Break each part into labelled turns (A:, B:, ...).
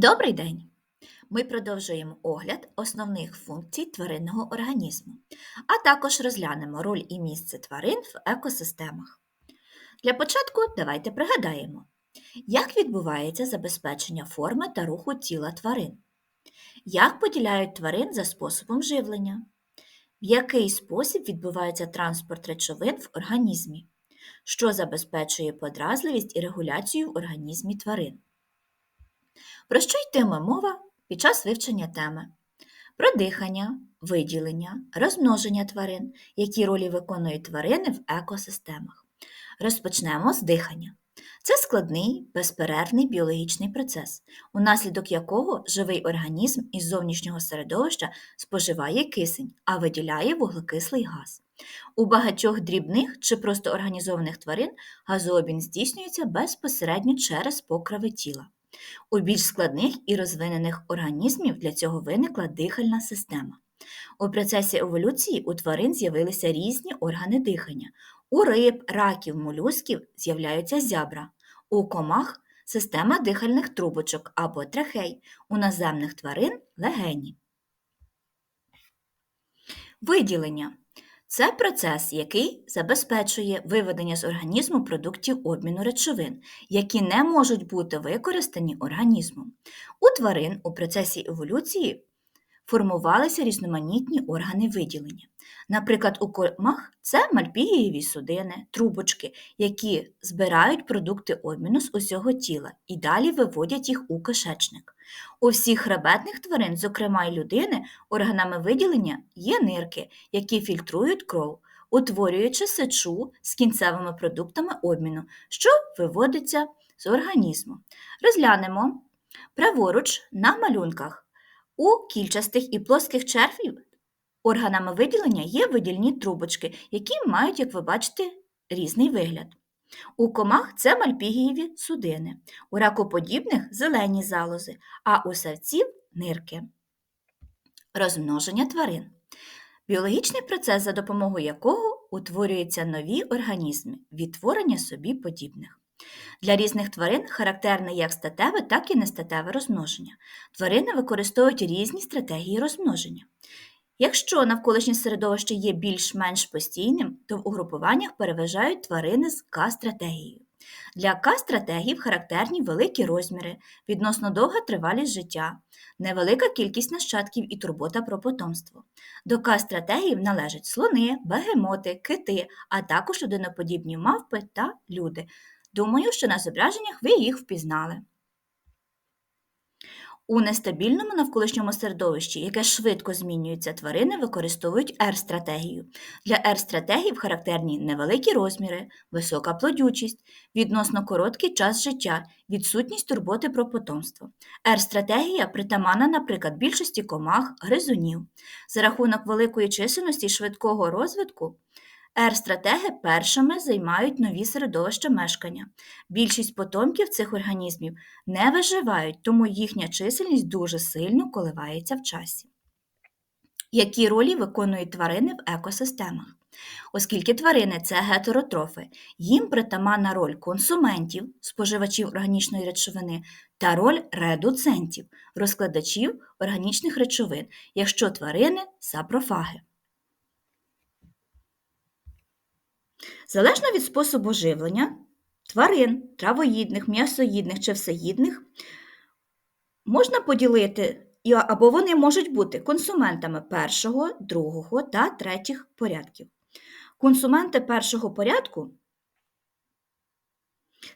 A: Добрий день! Ми продовжуємо огляд основних функцій тваринного організму, а також розглянемо роль і місце тварин в екосистемах. Для початку давайте пригадаємо, як відбувається забезпечення форми та руху тіла тварин, як поділяють тварин за способом живлення, в який спосіб відбувається транспорт речовин в організмі, що забезпечує подразливість і регуляцію в організмі тварин. Про що йтиме мова під час вивчення теми? Про дихання, виділення, розмноження тварин, які ролі виконують тварини в екосистемах. Розпочнемо з дихання. Це складний, безперервний біологічний процес, унаслідок якого живий організм із зовнішнього середовища споживає кисень, а виділяє вуглекислий газ. У багатьох дрібних чи просто організованих тварин газообмін здійснюється безпосередньо через покриви тіла. У більш складних і розвинених організмів для цього виникла дихальна система. У процесі еволюції у тварин з'явилися різні органи дихання. У риб, раків, молюсків з'являються зябра, у комах система дихальних трубочок або трахей, у наземних тварин легені. Виділення це процес, який забезпечує виведення з організму продуктів обміну речовин, які не можуть бути використані організмом. У тварин у процесі еволюції формувалися різноманітні органи виділення. Наприклад, у комах це мальпігієві судини, трубочки, які збирають продукти обміну з усього тіла і далі виводять їх у кишечник. У всіх хребетних тварин, зокрема й людини, органами виділення є нирки, які фільтрують кров, утворюючи сечу з кінцевими продуктами обміну, що виводиться з організму. Розглянемо праворуч на малюнках. У кільчастих і плоских червів органами виділення є видільні трубочки, які мають, як ви бачите, різний вигляд. У комах це мальпігієві судини, у ракоподібних зелені залози, а у савців нирки. Розмноження тварин. Біологічний процес, за допомогою якого утворюються нові організми, відтворення собі подібних. Для різних тварин характерне як статеве, так і нестатеве розмноження. Тварини використовують різні стратегії розмноження. Якщо навколишнє середовище є більш-менш постійним, то в угрупуваннях переважають тварини з К-стратегією. Для К-стратегів характерні великі розміри, відносно довга тривалість життя, невелика кількість нащадків і турбота про потомство. До К-стратегів належать слони, бегемоти, кити, а також людиноподібні мавпи та люди. Думаю, що на зображеннях ви їх впізнали. У нестабільному навколишньому середовищі, яке швидко змінюється, тварини використовують R-стратегію. Для R-стратегів характерні невеликі розміри, висока плодючість, відносно короткий час життя, відсутність турботи про потомство. R-стратегія притаманна, наприклад, більшості комах, гризунів. За рахунок великої чисельності і швидкого розвитку Р-стратеги першими займають нові середовища мешкання. Більшість потомків цих організмів не виживають, тому їхня чисельність дуже сильно коливається в часі. Які ролі виконують тварини в екосистемах? Оскільки тварини це гетеротрофи, їм притаманна роль консументів, споживачів органічної речовини та роль редуцентів, розкладачів органічних речовин, якщо тварини сапрофаги. Залежно від способу живлення тварин, травоїдних, м'ясоїдних чи всеїдних, можна поділити, або вони можуть бути консументами першого, другого та третіх порядків. Консументи першого порядку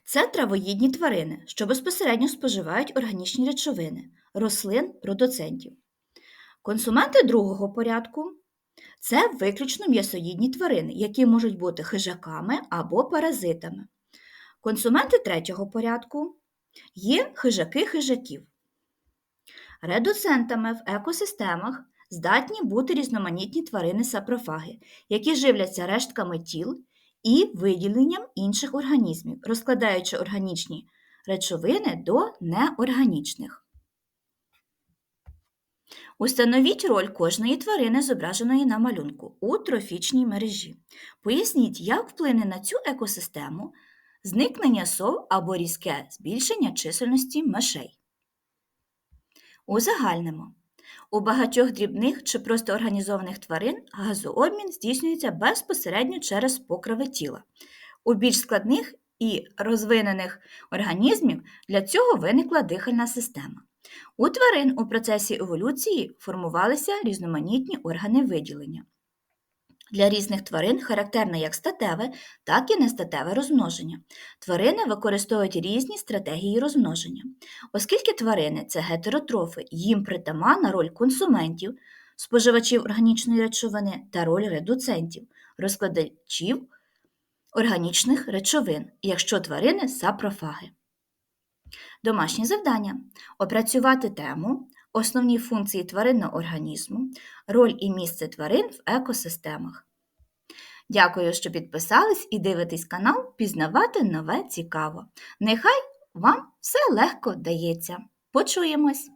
A: це травоїдні тварини, що безпосередньо споживають органічні речовини, рослин, продуцентів. Консументи другого порядку це виключно м'ясоїдні тварини, які можуть бути хижаками або паразитами. Консументи третього порядку є хижаки хижаків. Редуцентами в екосистемах здатні бути різноманітні тварини-сапрофаги, які живляться рештками тіл і виділенням інших організмів, розкладаючи органічні речовини до неорганічних. Установіть роль кожної тварини, зображеної на малюнку у трофічній мережі. Поясніть, як вплине на цю екосистему зникнення сов або різке збільшення чисельності мишей. Узагальнимо. У багатьох дрібних чи просто організованих тварин газообмін здійснюється безпосередньо через покриви тіла. У більш складних і розвинених організмів для цього виникла дихальна система. У тварин у процесі еволюції формувалися різноманітні органи виділення. Для різних тварин характерне як статеве, так і нестатеве розмноження. Тварини використовують різні стратегії розмноження. Оскільки тварини це гетеротрофи, їм притаманна роль консументів, споживачів органічної речовини та роль редуцентів, розкладачів органічних речовин, якщо тварини сапрофаги. Домашнє завдання опрацювати тему, основні функції тваринного організму, роль і місце тварин в екосистемах. Дякую, що підписались і дивитесь канал Пізнавати нове цікаво. Нехай вам все легко дається. Почуємось!